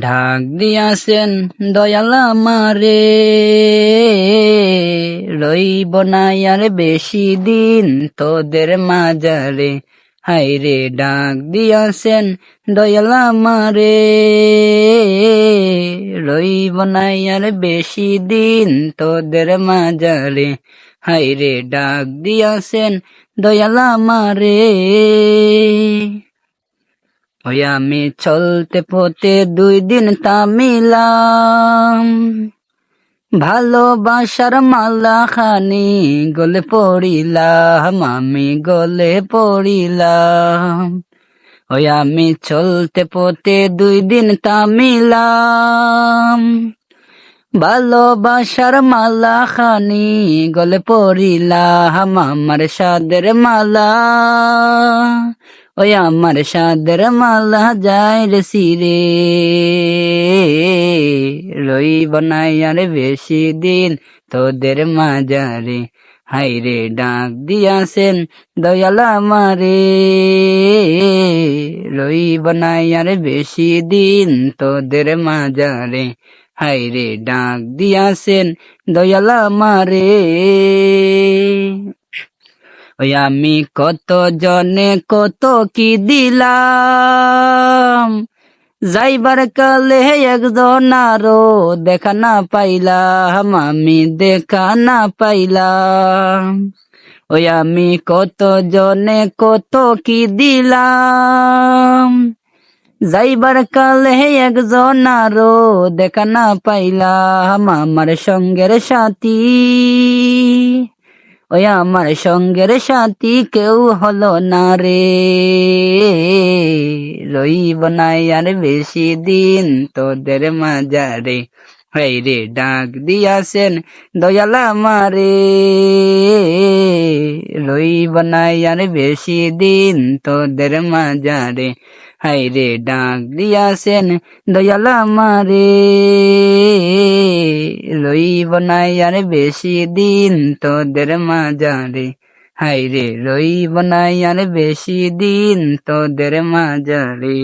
ঢাক দিয়াছেন দয়াল আমারে। রইব না বেশি দিন তোদের মাজারে। হাইরে ডাক দিয়াছেন দয়াল আমারে। রইব না বেশি দিন তোদের মাজারে। হাইরে ডাক দিয়াছেন দয়াল আমারে। ওই আমি চলতে পথে দুই দিন তামিলাম ভালোবাসার মালা খানি গলে পড়িলাম, আমি গলে পড়িলাম। ওই আমি চলতে পথে দুই দিন তামিলাম ভালোবাসার মালা খানি গলে পড়িলাম, আমার সাদের মালা। ওই আমার সাদের মালা যায় রে সিরে রইব নাই আর বেশি দিন তোদের মাজারে। হাইরে ডাক দিয়াছেন দয়াল আমারে। রইব নাই আর বেশি দিন তোদের মাজারে। হাইরে ডাক দিয়াছেন দয়াল আমারে। ওই আমি কত জনে কত কি দিলাম? যাইবার কালে একজন আরও দেখা না পাইলাম, আমি দেখা না পাইলাম। ওই আমি কত জনে কত কি দিলাম? যাইবার কালে একজন আরও দেখা না পাইলাম, আমার সঙ্গের সাথী। ওই আমার সঙ্গের সাথী কেউ হলো না রে। রইব নাই আর বেশি দিন তোদের মাজারে হাই রে, ডাক দিয়াছেন দয়াল আমারে। রইব নাই আর বেশি দিন তোদের মাজারে হাই রে ডাক দিয়াছেন দয়াল আমারে। রইব নাই আর বেশি দিন তোদের মাজারে হাই রে রইব নাই আর বেশি দিন তোদের মাজারে